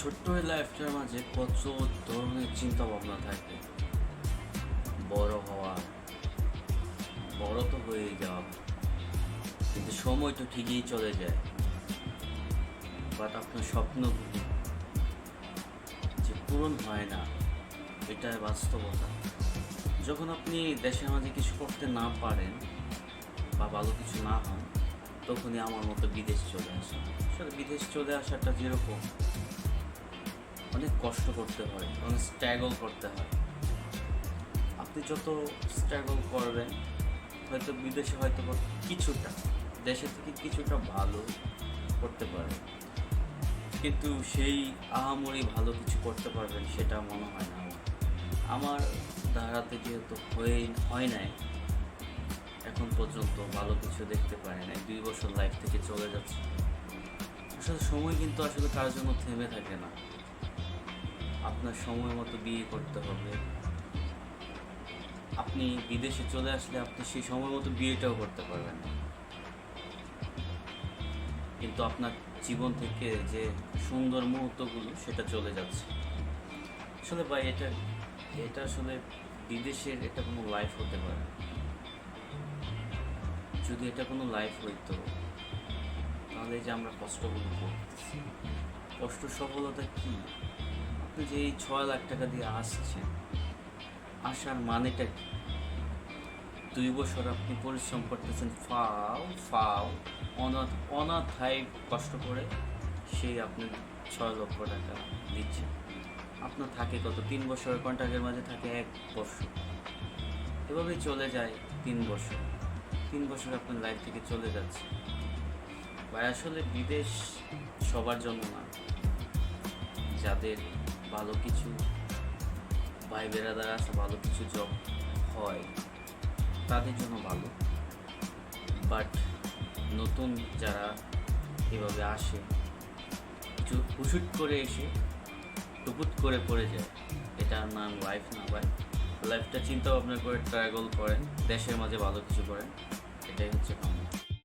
ছোট্ট এই লাইফটার মাঝে কত ধরনের চিন্তা ভাবনা থাকে। বড় হওয়া, বড় তো হয়ে যাওয়া, কিন্তু সময় তো ঠিকই চলে যায়। বাট আপনার স্বপ্নগুলি যে পূরণ হয় না, এটাই বাস্তবতা। যখন আপনি দেশের মাঝে কিছু করতে না পারেন বা ভালো কিছু না হন, তখনই আমার মতো বিদেশ চলে আসে। আসলে বিদেশ চলে আসাটা যেরকম অনেক কষ্ট করতে হয়, অনেক স্ট্রাগল করতে হয়। আপনি যত স্ট্রাগল করবেন, হয়তো বিদেশে হয়তো কিছুটা, দেশে থেকে কিছুটা ভালো করতে পারবেন কিন্তু সেই আহামরি ভালো কিছু করতে পারবেন সেটা মনে হয় না আমার। ধারাতে যেহেতু হয়ে, হয় নাই, এখন পর্যন্ত ভালো কিছু দেখতে পারি নাই, দুই বছর লাইফ থেকে চলে যাচ্ছে। আসলে সময় কিন্তু আসলে কারোর জন্য থেমে থাকে না। আপনার সময় মতো বিয়ে করতে হবে। আপনি বিদেশে চলে আসলে আপনি সেই সময় মতো বিয়েটাও করতে পারবেন কিন্তু আপনার জীবন থেকে যে সুন্দর মুহূর্তগুলো, সেটা চলে যাচ্ছে। আসলে ভাই, এটা এটা আসলে বিদেশের এটা কোনো লাইফ হতে পারে। যদি এটা কোনো লাইফ হইতো, তাহলে যে আমরা কষ্টগুলো করতেছি, কষ্ট সফলতা কি? যে এই ছয় লাখ টাকা দিয়ে আসছেন আসার মানেটা কি? দুই বছর আপনি পরিশ্রম করতেছেন, ফাও ফাও, অনাথ, অনাথায় কষ্ট করে সেই আপনি ছয় লক্ষ টাকা দিচ্ছেন। আপনার থাকে কত? তিন বছরের কন্ট্রাক্টের মাঝে থাকে এক বছর। এভাবেই চলে যায় তিন বছর। তিন বছর আপনার লাইফ থেকে চলে যাচ্ছে। ভাই, আসলে বিদেশ সবার জন্য না। যাদের ভালো কিছু ভাই বেড়াদার আছে ভালো কিছু জব হয়, তাদের জন্য ভালো। বাট নতুন যারা এভাবে আসে কিছু হুশুট করে এসে টুকুট করে পড়ে যায়। এটা নাম লাইফ না ভাই লাইফটা চিন্তা ভাবনা করে ট্রাগল করেন, দেশের মাঝে ভালো কিছু করেন, এটাই হচ্ছে কাম্য